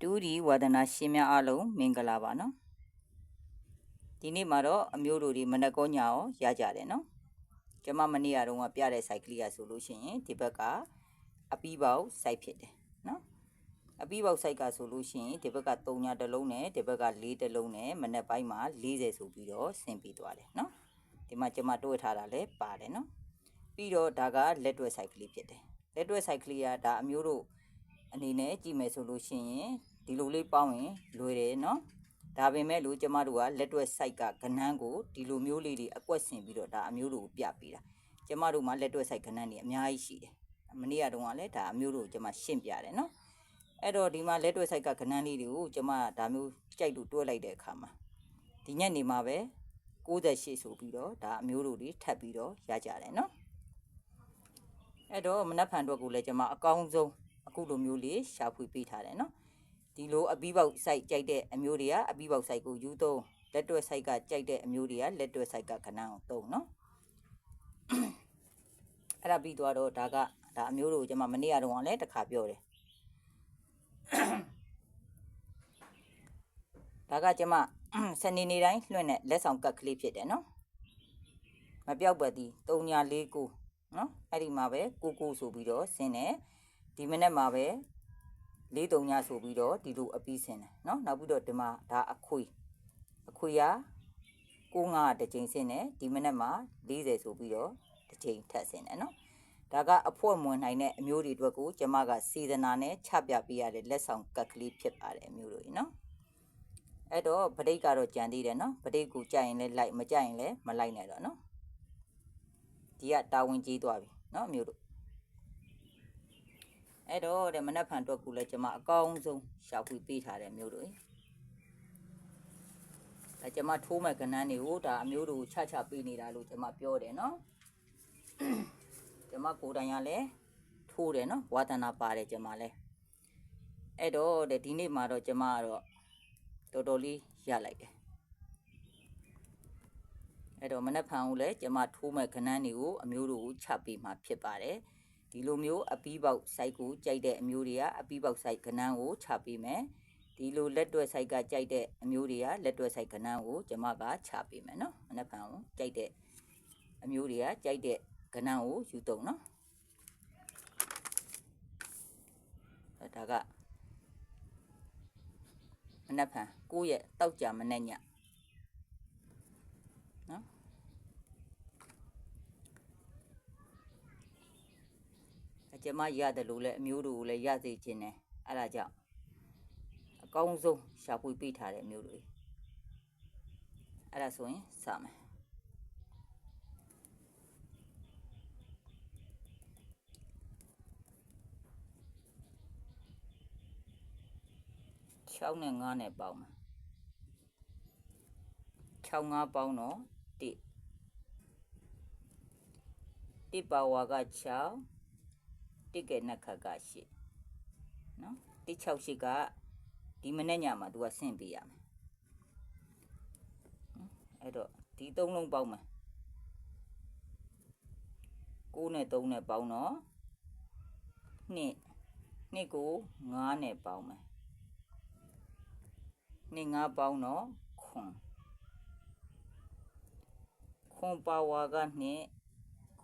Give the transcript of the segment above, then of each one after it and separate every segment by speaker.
Speaker 1: တူဒီဝါဒနာရှင်များအားလုံးမင်္ဂလာပါနော်ဒီနေ့မှာတော့အမျိုးတို့ဒီမနက်ကောညာရောရကြတယ်နော်ကျမမနေ့ကတုန်းကပြတဲ့ site ကလေးရဆိုလို့ရှိရင်ဒီဘက်ကအပီးပေါက် site ဖြစ်တယ်နော်အပီးပေါက် site ကဆိုလို့ရှိရင်ဒီဘက်က3ညာတစ်လုံးနဲ့ဒီဘက်က4တစ်လုံးနဲ့မနက်ပိုင်းမှာ40ဆိုပြီးတော့ဆင်ပြီးသွားတယ်နော်ဒီမှာကျမတွေ့ထားတာလည်းပါတယ်နော်ပြီးတော့ဒါကလက်တွဲ site ကလေးဖြစ်တယ်လက်တွဲ site ကလေးကဒါအမျိုးတို့ အနေနဲ့ကြည့်မယ်ဆိုလို့ရှိရင်ဒီလိုလေးပေါင်းရင်လွယ်တယ်နော်ဒါပေမဲ့လို့ကျမတို့ကလက်တွဲ site ကကဏန်းကိုဒီလိုမျိုးလေးတွေအကွက်ဆင်ပြီးတော့ဒါအမျိုးတို့ကိုပြပေးတာကျမတို့မှာလက်တွဲ site ကဏန်းတွေအများကြီးရှိတယ်မနေ့ကတုန်းကလည်းဒါအမျိုးတို့ကိုကျမရှင်းပြတယ်နော်အဲ့တော့ဒီမှာလက်တွဲ site ကကဏန်းလေးတွေကိုကျမဒါမျိုးကြိုက်လို့တွဲလိုက်တဲ့အခါမှာဒီညက်နေမှာပဲ68ဆိုပြီးတော့ဒါအမျိုးတို့တွေထပ်ပြီးတော့ရကြတယ်နော်အဲ့တော့မနက်ဖြန်အတွက်ကိုလည်းကျမအကောင်းဆုံး အခုလိုမျိုးလေးရှာဖွေပေးထားတယ်နော်ဒီလိုအပီးပေါက် site ကြိုက်တဲ့အမျိုးတွေကအပီးပေါက် site ကိုယူသုံးလက်တွဲ site ကကြိုက်တဲ့အမျိုးတွေကလက်တွဲ site ကခဏအောင်သုံးနော်အဲ့ဒါပြီးသွားတော့ဒါကဒါအမျိုးတွေကိုကျွန်မမနေ့ကတော့လည်းတစ်ခါပြောတယ်ဒါကကျွန်မစနေနေ့တိုင်းလွှင့်တဲ့လက်ဆောင်ကတ်ကလေးဖြစ်တယ်နော်မပြောက်ပါသည်3ညာ4ကိုနော်အဲ့ဒီမှာပဲကိုကိုဆိုပြီးတော့ဆင်းတယ် ဒီမနေ့မှာပဲလေးတုံညဆိုပြီးတော့ဒီလိုအပီးဆင်းတယ်เนาะနောက်ပြီးတော့ဒီမှာဒါအခွေအခွေရ95တစ်ချိန်ဆင်းတယ်ဒီမနေ့မှာ40ဆိုပြီးတော့တစ်ချိန်ထပ်ဆင်းတယ်เนาะဒါကအဖို့မွန်နိုင်တဲ့အမျိုးတွေအတွက်ကိုကျမကစေတနာနဲ့ချပြပေးရတဲ့လက်ဆောင်ကတ်ကလေးဖြစ်ပါတယ်အမျိုးတို့เนาะအဲ့တော့ဗဒိတ်ကတော့ကြံသေးတယ်เนาะဗဒိတ်ကိုကြိုက်ရင်လည်းလိုက်မကြိုက်ရင်လည်းမလိုက်နဲ့တော့เนาะဒီကတာဝန်ကြီးသွားပြီเนาะအမျိုးတို့ အဲ့တော့တဲ့မနက်ဖြန်အတွက်ကူလဲကျွန်မအကောင်းဆုံးရှာဖွေပေးထားတဲ့မျိုးတို့ဒါကျွန်မထိုးမဲ့ကနန်းတွေကိုဒါအမျိုးတို့ချချပေးနေတာလို့ကျွန်မပြောတယ်နော်ကျွန်မကိုယ်တိုင်ကလည်းထိုးတယ်နော်ဝါသနာပါတယ်ကျွန်မလည်းအဲ့တော့တဲ့ဒီနေ့မှာတော့ကျွန်မကတော့တော်တော်လေးရလိုက်တယ်အဲ့တော့မနက်ဖြန်ကိုလည်းကျွန်မထိုးမဲ့ခဏန်းတွေကိုအမျိုးတို့ကိုချပေးမှာဖြစ်ပါတယ် ဒီလိုမျိုးအပီးပေါက် site ကိုကြိုက်တဲ့အမျိုးတွေကအပီးပေါက် site ကဏ္ဍကိုချပေးမယ်ဒီလိုလက်တွဲ site ကကြိုက်တဲ့အမျိုးတွေကလက်တွဲ site ကဏ္ဍကိုကျွန်မကချပေးမယ်နော်မနက်ဖြန်ကိုကြိုက်တဲ့အမျိုးတွေကကြိုက်တဲ့ကဏ္ဍကိုယူသုံးနော်ဒါကမနက်ဖြန်ကိုယ့်ရဲ့တောက်ကြမနဲ့ညနော်အ ကျမရတယ်လို့လည်းအမျိုးတို့ကိုလည်းရစေခြင်းနဲ့အဲ့ဒါကြောင့်အကောင်းဆုံးရှာဖွေပေးထားတဲ့အမျိုးတွေအဲ့ဒါဆိုရင်စမယ်6နဲ့9နဲ့ပေါင်းမယ်6 9ပေါင်းတော့1 1ပါဝါက6 တစ်ကဲနှစ်ခတ်က8နော်1 6 8ကဒီမနေ့ညမှာ तू ကဆင့်ပေးရမယ်အဲ့တော့ဒီသုံးလုံးပေါင်းမယ်9နဲ့3နဲ့ပေါင်းတော့2 2ကို9နဲ့ပေါင်းမယ်နှစ်ငါးပေါင်းတော့ခွန်ခွန်ပါဝါကနှစ်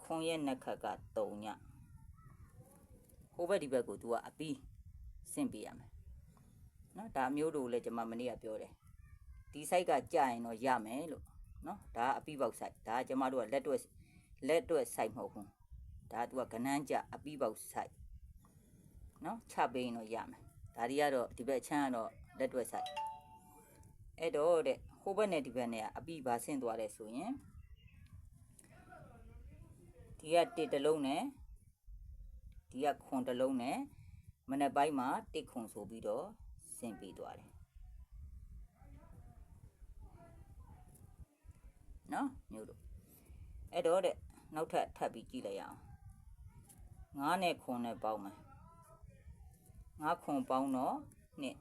Speaker 1: ခွန်ရဲ့နှစ်ခတ်က3ညဟိုိုဘက်ဒီဘက်ကို तू ကအပီးဆင့်ပေးရမယ်နော်ဒါမျိုးတို့လည်းကျွန်မမနေ့ကပြောတယ်ဒီ site ကကြာရင်တော့ရမယ်လို့နော်ဒါကအပီးပေါက် site ဒါကကျွန်မတို့ကလက်တွက်လက်တွက် site မဟုတ်ဘူးဒါက तू ကကနန်းကြအပီးပေါက် site နော်ချပေးရင်တော့ရမယ်ဒါဒီကတော့ဒီဘက်ချမ်းကတော့လက်တွက် site အဲ့တော့တဲ့ဟိုဘက်နဲ့ဒီဘက်နဲ့ကအပီးပါဆင့်သွားတယ်ဆိုရင်ဒီကတစ်တလုံးနဲ့ ဒီကခွန်တလုံးနဲ့မနေ့ပိုင်းမှာတစ်ခွန်ဆိုပြီးတော့ဆင့်ပြီးသွားတယ်နော်မျိုးတို့အဲ့တော့တဲ့နောက်ထပ်ထပ်ပြီးကြည့်လိုက်ရအောင်ငါးနဲ့ခွန်နဲ့ပေါင်းမယ်ငါးခွန်ပေါင်းတော့နှစ်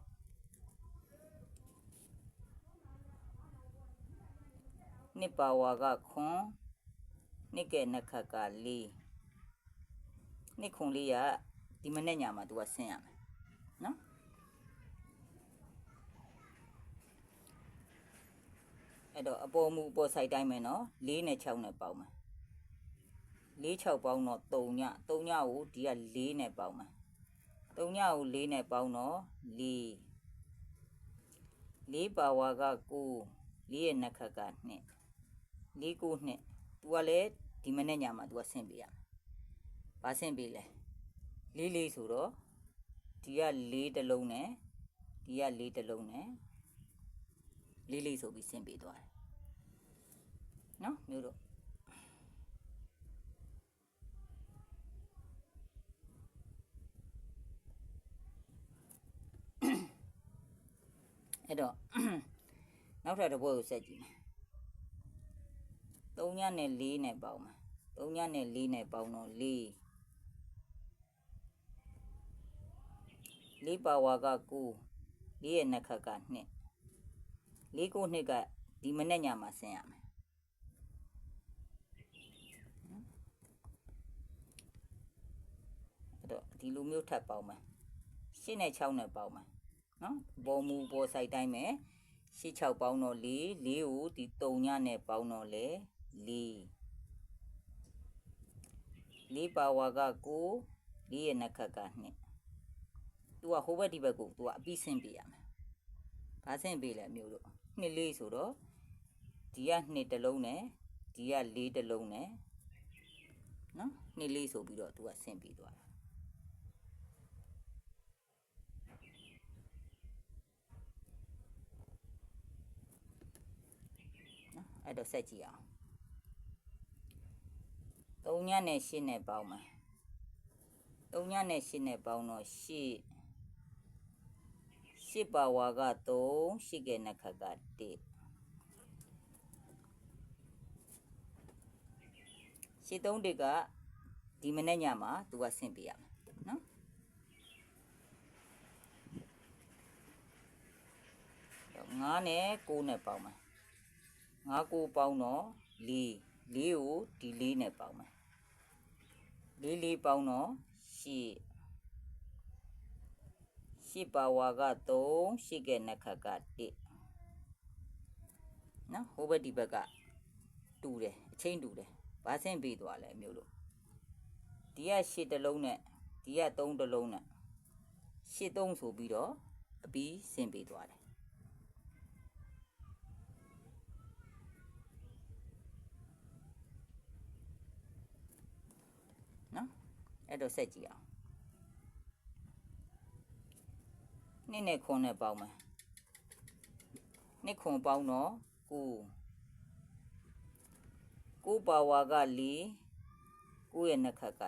Speaker 1: နှစ်ပါဝါကခွန်နှစ်ကဲနှစ်ခတ်ကလေး နှစ်ခုံလေးကဒီမနေ့ညမှာ तू ကဆင်းရမယ်နော်အဲ့တော့အပေါ်မူအပေါ်ဆိုင်တိုင်းမယ်နော်၄နဲ့6နဲ့ပေါင်းမယ်၄6ပေါင်းတော့3ည3ညကိုဒီက4နဲ့ပေါင်းမယ်3ညကို4နဲ့ပေါင်းတော့4 4ပါဝါက9 4ရဲ့နှက်ခတ်က2 4 9 2 तू ကလည်းဒီမနေ့ညမှာ तू ကဆင့်ပေးရမယ် ဘာဆင့်ပေးလဲ။လေးလေးဆိုတော့ဒီက၄တစ်လုံးနဲ့ဒီက၄တစ်လုံးနဲ့လေးလေးဆိုပြီးဆင့်ပေးသွားတယ်။နော်မျိုးတို့အဲ့တော့နောက်ထပ်တစ်ပွဲကိုဆက်ကြည့်မယ်3ညနဲ့4နဲ့ပေါင်းမယ်3ညနဲ့4နဲ့ပေါင်းတော့4 4ပါဝါက9 4ရဲ့နှစ်ခက်က2 4ကို2ကဒီမနေ့ညမှာဆင်းရမယ်အဲ့တော့ဒီလိုမျိုးထပ်ပေါင်းမယ်8နဲ့6နဲ့ပေါင်းမယ်နော်ဘောမူဘောဆိုင်တိုင်းမယ်ရှစ်6ပေါင်းတော့4 4ကိုဒီ3ညနဲ့ပေါင်းတော့လေ4 4ပါဝါက9 4ရဲ့နှစ်ခက်က2 သူကဟိုဘက်ဒီဘက်ကိုသူကအပြီးဆင်းပေးရမယ်ဘာဆင်းပေးလဲမျိုးတို့နှစ်လေးဆိုတော့ဒီကနှစ်တစ်လုံးနဲ့ဒီကလေးတစ်လုံးနဲ့နော်နှစ်လေးဆိုပြီးတော့သူကဆင်းပေးသွားတာနော်အဲ့တော့ဆက်ကြည့်အောင်3ညနဲ့8နဲ့ပေါင်းမယ်3ညနဲ့8နဲ့ပေါင်းတော့8 8ပါဝါက3ရှိကဲနှစ်ခက်က1ရှစ်သုံးတက်ကဒီမနေ့ညမှာသူကဆင့်ပေးရမယ်နော်9နဲ့9နဲ့ပေါင်းမယ်9 9ပေါင်းတော့4 4ကိုဒီ4နဲ့ပေါင်းမယ်4 4ပေါင်းတော့8 ရှစ်ပါဝါက3ရှိကဲနှစ်ခက်က1နော်ဟိုဘက်ဒီဘက်ကတူတယ်အချင်းတူတယ်ဘာဆင့်ပေးသွားလဲမျိုးလို့ဒီကရှစ်တစ်လုံးနဲ့ဒီက3တစ်လုံးနဲ့ရှစ်3ဆိုပြီးတော့အပြီးဆင့်ပေးသွားတယ်နော်အဲ့တော့ဆက်ကြည့်အောင် နှစ်နဲ့ခွန်နဲ့ပေါင်းမယ်နှစ်ခွန်ပေါင်းတော့9 9ပါဝါက4 9ရဲ့နှစ်ခက်က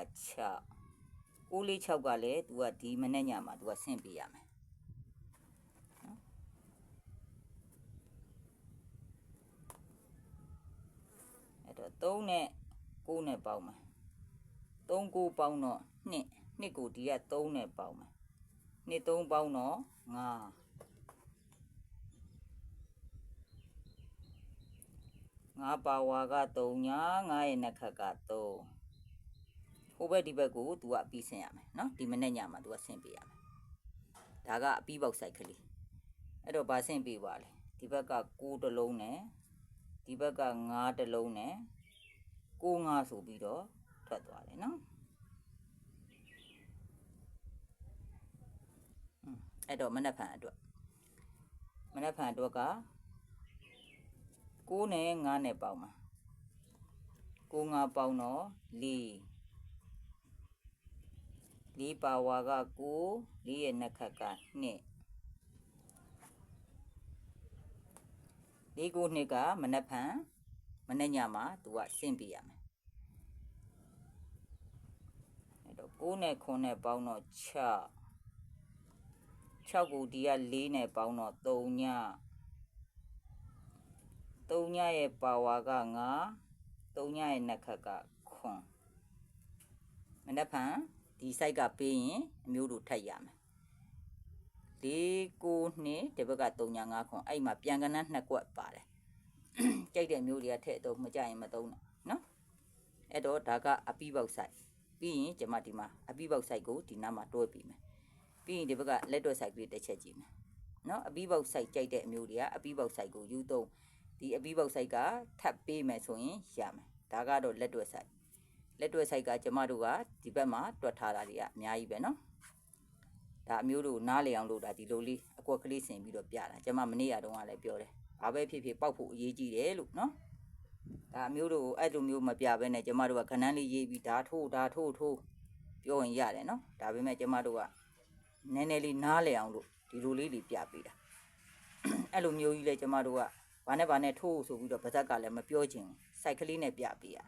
Speaker 1: 6 9လေး6ကလည်းသူကဒီမနေ့ညမှာသူကဆင့်ပေးရမယ်အဲ့တော့3နဲ့9နဲ့ပေါင်းမယ်3 9ပေါင်းတော့2 2ကိုဒီက3နဲ့ပေါင်းမယ်2 3ပေါင်းတော့ 5 ငါပါဝါက3ညာငါရဲ့နှစ်ခက်က3ဟိုဘက်ဒီဘက်ကို तू ကအပြီးဆင်ရမယ်เนาะဒီမနေ့ညမှာ तू ကဆင်ပေးရမယ်ဒါကအပြီးပေါက်ဆိုင်ကလေးအဲ့တော့ဗာဆင်ပေးပါလေဒီဘက်က6တလုံးနဲ့ဒီဘက်က9တလုံးနဲ့6 5ဆိုပြီးတော့ထွက်သွားတယ်เนาะ အဲ့တော့မနက်ဖြန်အတွက်မနက်ဖြန်အတွက်က6နဲ့9နဲ့ပေါင်းမှာ6 9ပေါင်းတော့4 4ပါဝါက9 4ရဲ့နှစ်ခက်က2 4 9နှစ်ကမနက်ဖြန်မနေ့ညမှာသူကဆင့်ပြရမယ်အဲ့တော့9နဲ့9နဲ့ပေါင်းတော့6 6ကိုဒီက4နဲ့ပေါင်းတော့3ည3ညရဲ့ပါဝါက9 3ညရဲ့နှစ်ခက်ကခွန်မနက်ဖြန်ဒီ site ကပေးရင်အမျိုးတို့ထပ်ရမယ်4 9နှစ်ဒီဘက်က3ည9ခွန်အဲ့မှာပြန်ကနန်းနှစ်ကွက်ပါတယ်ကြိုက်တဲ့မျိုးတွေကထည့်တော့မကြရင်မသုံးနဲ့နော်အဲ့တော့ဒါကအပီးပေါက် site ပြီးရင်ကျွန်မဒီမှာအပီးပေါက် site ကိုဒီနားမှာတွဲပြီးမယ် ပြီးရင်ဒီဘက်ကလက်တော့ site ကလေးတစ်ချက်ကြည့်မယ်နော်အပီးပေါက် site ကြိုက်တဲ့အမျိုးတွေကအပီးပေါက် site ကိုယူသုံးဒီအပီးပေါက်ဆိုင်ကထပ်ပေးမယ်ဆိုရင်ရမယ်ဒါကတော့လက်တွဲဆိုင်လက်တွဲဆိုင်ကကျမတို့ကဒီဘက်မှာတွက်ထားတာတွေကအများကြီးပဲနော်ဒါအမျိုးတို့နားလေအောင်လို့ဒါဒီလိုလေးအကွက်ကလေးဆင်ပြီးတော့ပြတာကျမမနေ့ရတုန်းကလည်းပြောတယ်ဘာပဲဖြစ်ဖြစ်ပောက်ဖို့အရေးကြီးတယ်လို့နော်ဒါအမျိုးတို့အဲ့လိုမျိုးမပြဘဲနဲ့ကျမတို့ကခဏန်းလေးရေးပြီးဒါထိုးဒါထိုးထိုးပြောရင်ရတယ်နော်ဒါပေမဲ့ကျမတို့က နည်းနည်းလေးနားလေအောင်လို့ဒီလိုလေးတွေပြပေးတာအဲ့လိုမျိုးကြီးလဲကျမတို့ကဘာနဲ့ဘာနဲ့ထိုးဆိုပြီးတော့ဗဇက်ကလည်းမပြောချင်ဘူးစိုက်ကလေးနဲ့ပြပေးရတာ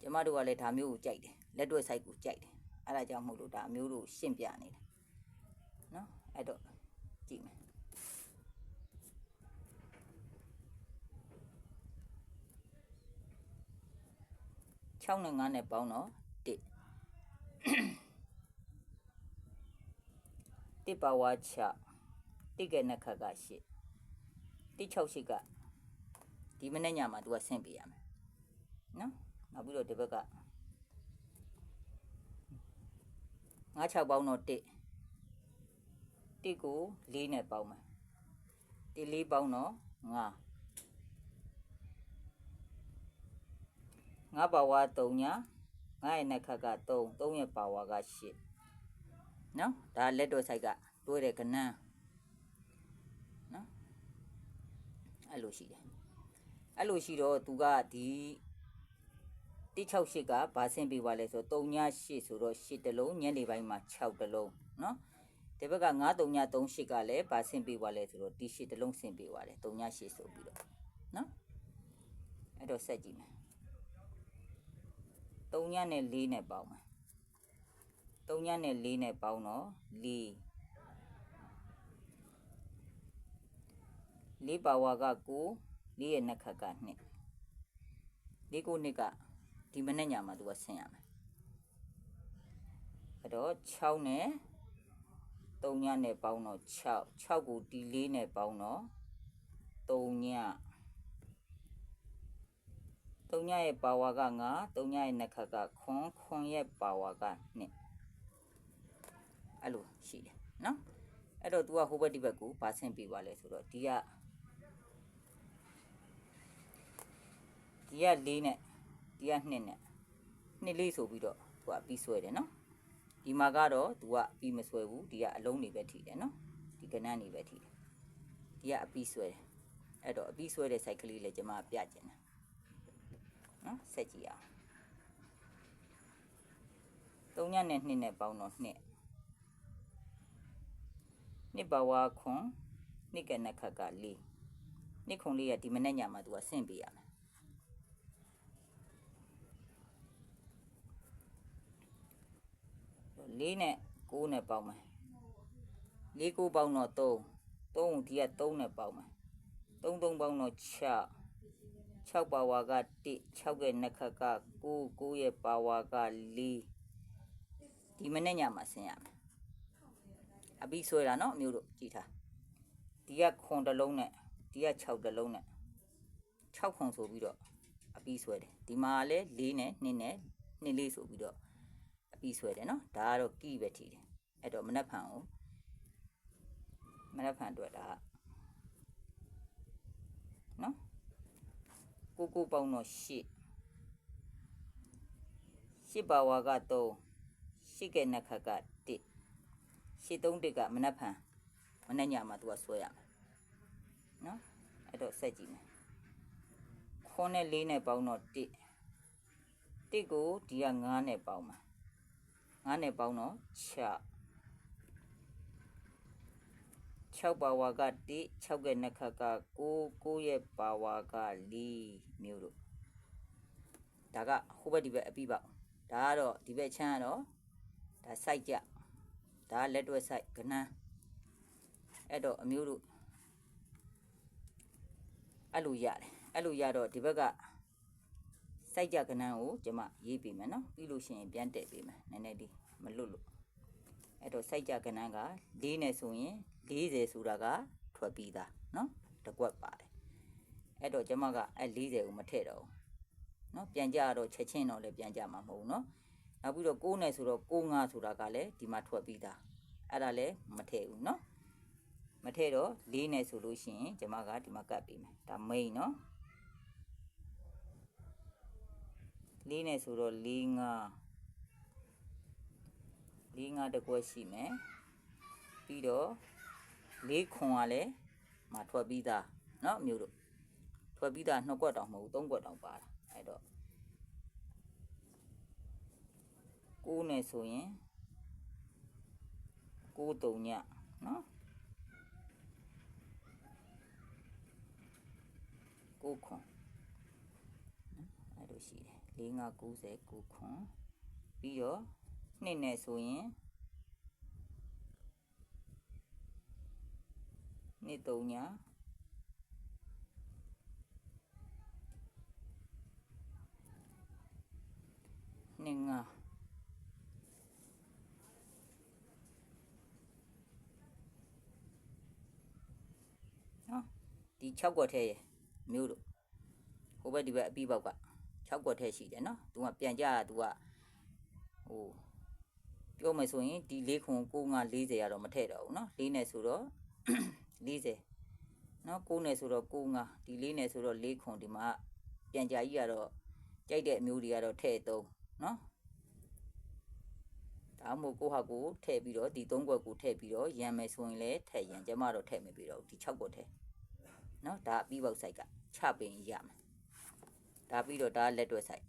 Speaker 1: ကျမတို့ကလည်းဒါမျိုးကိုကြိုက်တယ်လက်တွေ့စိုက်ကိုကြိုက်တယ်အဲ့ဒါကြောင့်မို့လို့ဒါမျိုးတို့ရှင်းပြနေတာနော်အဲ့တော့ကြည့်မယ်6နဲ့9နဲ့ပေါင်းတော့1 1ပါဝါ6တိကဲနှစ်ခါက8 168ကဒီမနေ့ညမှာ तू ကဆင့်ပေးရမယ်နော်နောက်ပြီးတော့ဒီဘက်က96ပေါင်းတော့1 1ကို4နဲ့ပေါင်းမယ်1 4ပေါင်းတော့9 9ပါဝါ3ည9ရဲ့နှစ်ခါက3 3ရဲ့ပါဝါက8 နော်ဒါလက်တော့ဆိုင်ကတွဲတဲ့ကဏ္ဍနော်အဲ့လိုရှိတယ်အဲ့လိုရှိတော့သူကဒီ168ကဘာဆင့်ပေးပါလဲဆိုတော့3ည8ဆိုတော့8တလုံးညနေပိုင်းမှာ6တလုံးနော်ဒီဘက်က9 3ည38ကလည်းဘာဆင့်ပေးပါလဲဆိုတော့ဒီ8တလုံးဆင့်ပေးပါတယ်3ည8ဆိုပြီးတော့နော်အဲ့တော့ဆက်ကြည့်မယ်3ညနဲ့4နဲ့ပေါင်းမယ် 3ညနဲ့4နဲ့ပေါင်းတော့4 4ပါဝါက9 4ရဲ့နှစ်ခတ်က2 4ကိုနှစ်ကဒီမနေ့ညမှာသူကဆင်းရမယ်အဲ့တော့6နဲ့3ညနဲ့ပေါင်းတော့6 6ကိုဒီ4နဲ့ပေါင်းတော့3ည3ညရဲ့ပါဝါက9 3ညရဲ့နှစ်ခတ်ကခွန်ခွန်ရဲ့ပါဝါက2 အဲ့လိုရှိတယ်နော်အဲ့တော့ तू ကဟိုဘက်ဒီဘက်ကိုဗာဆင့်ပြပါလဲဆိုတော့ဒီကဒီက4နဲ့ဒီက2နဲ့2လေးဆိုပြီးတော့ तू ကပြီးဆွဲတယ်နော်ဒီမှာကတော့ तू ကပြီးမဆွဲဘူးဒီကအလုံးတွေပဲထိတယ်နော်ဒီကနန်းတွေပဲထိတယ်ဒီကအပြီးဆွဲတယ်အဲ့တော့အပြီးဆွဲတဲ့ site ကလေးလည်းကျွန်မပြကျင်တယ်နော်ဆက်ကြည့်အောင်3ညနဲ့2နဲ့ပေါင်းတော့2 နှစ်ပါဝါခွန်နှစ်ကနခတ်ကလေးနှစ်ခွန်လေးကဒီမနေ့ညမှာ तू ကဆင့်ပေးရမယ်လေးနဲ့9နဲ့ပေါင်းမယ်လေး9ပေါင်းတော့3 3ဒီက3နဲ့ပေါင်းမယ်3 3ပေါင်းတော့6 6ပါဝါက1 6ရဲ့နှစ်ခတ်က9 9ရဲ့ပါဝါက4ဒီမနေ့ညမှာဆင်းရမယ် အပြီးဆွဲတာနော်အမျိုးတို့ကြည်ထားဒီကခွန်တစ်လုံးနဲ့ဒီက6တစ်လုံးနဲ့6ခွန်ဆိုပြီးတော့အပြီးဆွဲတယ်ဒီမှာလည်း4နဲ့2နဲ့2လေးဆိုပြီးတော့အပြီးဆွဲတယ်နော်ဒါကတော့ကီပဲထီတယ်အဲ့တော့မနှက်ဖန်ကိုမနှက်ဖန်အတွက်ဒါနော်ကိုကိုပေါင်းတော့8 8ပါဝါက3 8ကဲနှစ်ခတ်က1 831ကမနှက်ဖန်မနှက်ညမှာသူကဆွဲရမယ်နော်အဲ့တော့ဆက်ကြည့်မယ်ခွန်းနဲ့4နဲ့ပေါင်းတော့1 1ကိုဒီက9နဲ့ပေါင်းမှာ9နဲ့ပေါင်းတော့6 6ပါဝါက1 6ရဲ့နှစ်ခတ်က9 9ရဲ့ပါဝါက4မျိုးတို့ဒါကဟိုဘက်ဒီဘက်အပြီးပေါက်ဒါကတော့ဒီဘက်ချမ်းကတော့ဒါစိုက်ကြ ဒါလက်တွဲဆိုင်ကနန်းအဲ့တော့အမျိုးတို့အဲ့လိုရတယ်အဲ့လိုရတော့ဒီဘက်ကစိုက်ကြကနန်းကိုကျွန်မရေးပေးမယ်နော်ပြီးလို့ရှိရင်ပြန်တက်ပေးမယ်နည်းနည်းလေးမလွတ်လို့အဲ့တော့စိုက်ကြကနန်းက၄နဲ့ဆိုရင်40ဆိုတာကထွက်ပြီးသားနော်တကွက်ပါတယ်အဲ့တော့ကျွန်မကအဲ့40ကိုမထည့်တော့ဘူးနော်ပြန်ကြတော့ချက်ချင်းတော့လည်းပြန်ကြမှာမဟုတ်ဘူးနော် နောက်ပြီးတော့6နဲ့ဆိုတော့6 5ဆိုတာကလည်းဒီမှာထွက်ပြီးသားအဲ့ဒါလည်းမထည့်ဘူးเนาะ မထည့်တော့၄နဲ့ဆိုလို့ရှိရင်ကျွန်မကဒီမှာကတ်ပေးမယ်ဒါ main เนาะ၄နဲ့ဆိုတော့၄၅၄၅တကွက်ရှိမယ်ပြီးတော့၄ခွန်ကလည်းမထွက်ပြီးသားเนาะမျိုးတို့ထွက်ပြီးသားနှစ်ကွက်တောင်မဟုတ်ဘူးသုံးကွက်တောင်ပါတာအဲ့တော့ cu này ဆိုရင်ကိုတုံညနော်ကိုခွန်အဲ့လိုရှိတယ်၄9 90ကိုခွန်ပြီးတော့နှစ်နဲ့ဆိုရင်နှစ်တုံညနှစ်ငါး ဒီ6ကွက်ထဲရယ်မျိုးတို့ဟိုဘက်ဒီဘက်အပြီးပေါက်က6ကွက်ထဲရှိတယ်နော်သူကပြန်ကြတာသူကဟိုပြောမယ်ဆိုရင်ဒီ၄ခွန်9 5 40ရတော့မထည့်တော့ဘူးနော်၄နဲ့ဆိုတော့40နော်9နဲ့ဆိုတော့9 5ဒီ၄နဲ့ဆိုတော့၄ခွန်ဒီမှာပြန်ကြကြီးကတော့ကြိုက်တဲ့အမျိုးတွေကတော့ထည့်သုံးနော်ဒါမှမဟုတ်ကိုဟာကိုထည့်ပြီးတော့ဒီ၃ခွက်ကိုထည့်ပြီးတော့ရံမယ်ဆိုရင်လည်းထည့်ရံကျမတော့ထည့်မပြီးတော့ဒီ6ခွက်ထည့် နော်ဒါအပြီးပေါက်ဆိုင်ကချပင်ရမယ်ဒါပြီးတော့ဒါလက်တွဲဆိုင်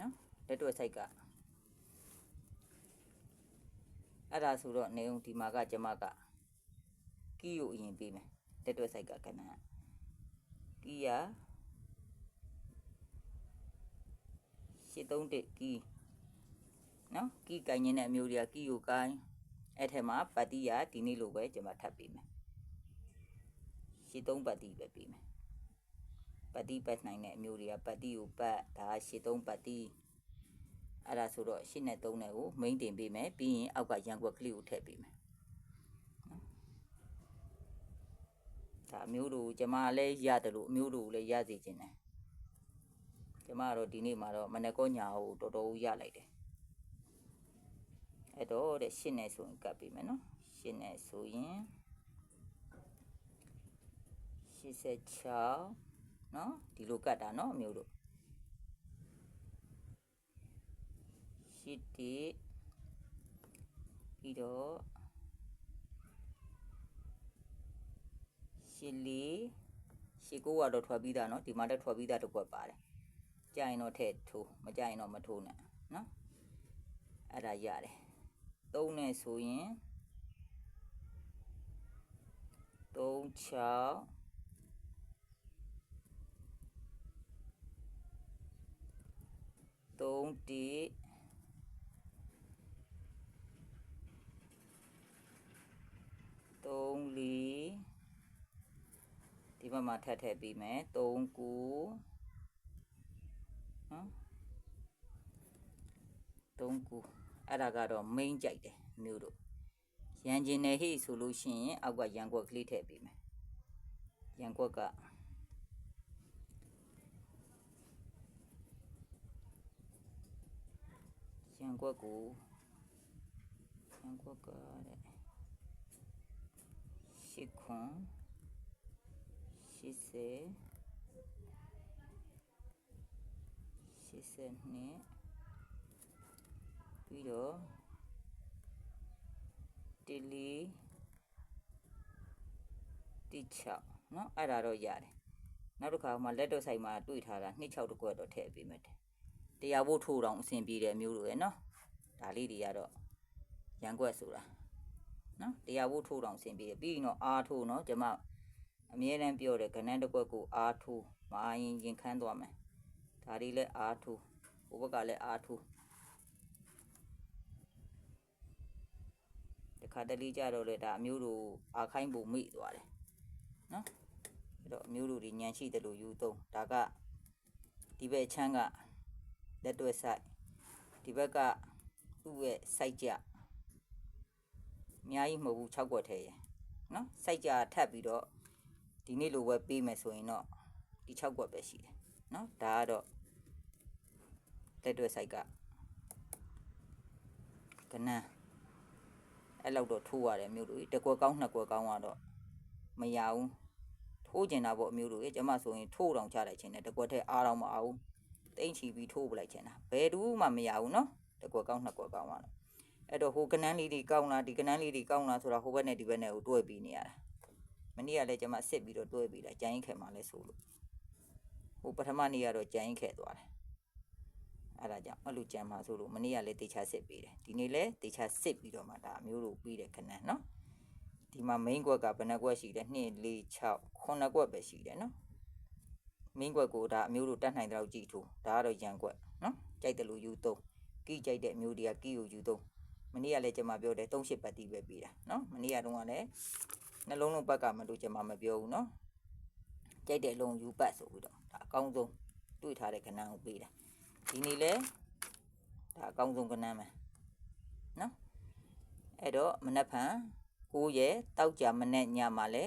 Speaker 1: နော်လက်တွဲဆိုင်ကအဲ့ဒါဆိုတော့နေုံဒီမှာကကျမကကီးကိုအရင်ပေးမယ်လက်တွဲဆိုင်ကကဏ္ဍကီးရရှစ်သုံးတစ်ကီးနော်ကီးကင်ရင်တဲ့အမျိုးတွေကကီးကိုကိုင်းအဲ့ထဲမှာပတ်တိရဒီနေ့လိုပဲကျမထပ်ပေးမယ် ရှစ်သုံးပတ်တိပဲပေးမယ်ပတ်တိပတ်နိုင်တဲ့အမျိုးတွေကပတ်တိကိုပတ်ဒါရှစ်သုံးပတ်တိအဲ့ဒါဆိုတော့ရှစ်နဲ့သုံးနဲ့ကို main တင်ပေးမယ်ပြီးရင်အောက်ကရန်ကွက်ကလေးကိုထည့်ပေးမယ်ဒါအမျိုးတို့ကျမလည်းရတယ်လို့အမျိုးတို့လည်းရစေခြင်းတယ်ကျမကတော့ဒီနေ့မှာတော့မနက်ကောညာကိုတော်တော်ရလိုက်တယ်အဲ့တော့တဲ့ရှစ်နဲ့ဆိုရင်ကပ်ပေးမယ်နော်ရှစ်နဲ့ဆိုရင် 86နော်ဒီလိုကတ်တာနော်အမျိုးတို့ရှစ်တိပြီးတော့ရှစ်လေးရှစ်ကိုကတော့ထွက်ပြီးသားနော်ဒီမှာတော့ထွက်ပြီးသားတစ်ခွက်ပါတယ်ကြာရင်တော့ထည့်ထိုးမကြာရင်တော့မထိုးနဲ့နော်အဲ့ဒါရတယ်သုံးနဲ့ဆိုရင်3 6 သုံးတိသုံးလီဒီဘက်မှာထပ်ထည့်ပြီးမယ်သုံးကူနော်သုံးကူအဲ့ဒါကတော့ main ကြိုက်တယ်မျိုးတို့ရန်ကျင်နေဟိဆိုလို့ရှိရင်အောက်ကရန်ကွက်ကလေးထည့်ပေးမယ်ရန်ကွက်က ရန်ကွက်ကိုရန်ကွက်ကတဲ့ရှစ်ခွန်ရှစ်ဆယ်ရှစ်ဆယ်နှစ်ပြီးတော့တီလီတီ6เนาะအဲ့ဒါတော့ရတယ်နောက်တစ်ခါမှလက်တော့ဆိုင်မှာတွေ့ထားတာ26တကွက်တော့ထည့်ပေးမယ် တရားဖို့ထိုးတော့အဆင်ပြေတယ်မျိုးလိုရဲ့เนาะဒါလေးတွေကတော့ရန်ကွက်ဆိုတာเนาะတရားဖို့ထိုးတော့အဆင်ပြေတယ်ပြီးရင်တော့အားထိုးเนาะကျွန်မအမြဲတမ်းပြောတယ်ကဏ္ဍတစ်ကွက်ကိုအားထိုးမအားရင်ရင်ခမ်းသွားမယ်ဒါလေးလည်းအားထိုးဟိုဘက်ကလည်းအားထိုးတခါတလေကြတော့လေဒါအမျိုးတို့အာခိုင်းဖို့မိသွားတယ်နော်အဲ့တော့အမျိုးတို့ဒီညံရှိတယ်လို့ယူသုံးဒါကဒီဘက်ချမ်းက လက်တွဲဆိုင်ဒီဘက်ကသူ့ရဲ့စိုက်ကြအများကြီးမဟုတ်ဘူး6ကွက်ထဲရယ်နော်စိုက်ကြထပ်ပြီးတော့ဒီနေ့လိုပဲပေးမယ်ဆိုရင်တော့ဒီ6ကွက်ပဲရှိတယ်နော်ဒါကတော့လက်တွဲစိုက်ကကနန်းအဲ့လောက်တော့ထိုးရတယ်အမျိုးတို့ကြီးတစ်ကွက်ကောင်းနှစ်ကွက်ကောင်းကတော့မရဘူးထိုးကျင်တာပေါ့အမျိုးတို့ကြီးကျမဆိုရင်ထိုးတောင်ချလိုက်ခြင်းနဲ့တစ်ကွက်ထဲအားတော့မအောင် တိမ့်ချီပြီးထိုးပလိုက်ခြင်းတာဘယ်တူမှမရဘူးနော်တစ်ကွက်ကောင်းနှစ်ကွက်ကောင်းကတော့အဲ့တော့ဟိုကနန်းလေးတွေကောင်းလားဒီကနန်းလေးတွေကောင်းလားဆိုတာဟိုဘက်နဲ့ဒီဘက်နဲ့ကိုတွဲပြီးနေရတာမနေ့ကလည်းကျမစစ်ပြီးတော့တွဲပြီးတာကြိုင်းခဲမှလည်းဆိုလို့ဟိုပထမနေ့ကတော့ကြိုင်းခဲသွားတယ်အဲ့ဒါကြောင့်အဲ့လိုကြံမှာဆိုလို့မနေ့ကလည်းတေချာစစ်ပေးတယ်ဒီနေ့လည်းတေချာစစ်ပြီးတော့မှဒါအမျိုးတို့ပြီးတယ်ခဏနော်ဒီမှာ main ကွက်ကဘယ်နှကွက်ရှိတယ်2 4 6 9ကွက်ပဲရှိတယ်နော် main ကွက်ကိုဒါအမျိုးတို့တတ်နိုင်တဲ့လောက်ကြည့်ထိုးဒါကတော့ရန်ကွက်နော်ကြိုက်တယ်လို့ယူသုံးကီကြိုက်တဲ့အမျိုးတွေကကီကိုယူသုံးမနေ့ကလည်းကျွန်မပြောတယ်38ပတ်တီးပဲပြီးတာနော်မနေ့ကတော့ကလည်းနှလုံးလုံးဘက်ကမလို့ကျွန်မမပြောဘူးနော်ကြိုက်တဲ့အလုံးယူပတ်ဆိုပြီးတော့ဒါအကောင်းဆုံးတွေ့ထားတဲ့ခဏကိုပေးတာဒီနေ့လဲဒါအကောင်းဆုံးကနမ်းမယ်နော်အဲ့တော့မနက်ဖြန်9ရက်တောက်ကြမနေ့ညမှာလဲ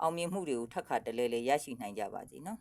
Speaker 1: အောင်မြင်မှုတွေကိုထပ်ခါတလဲလဲရရှိနိုင်ကြပါစေနော်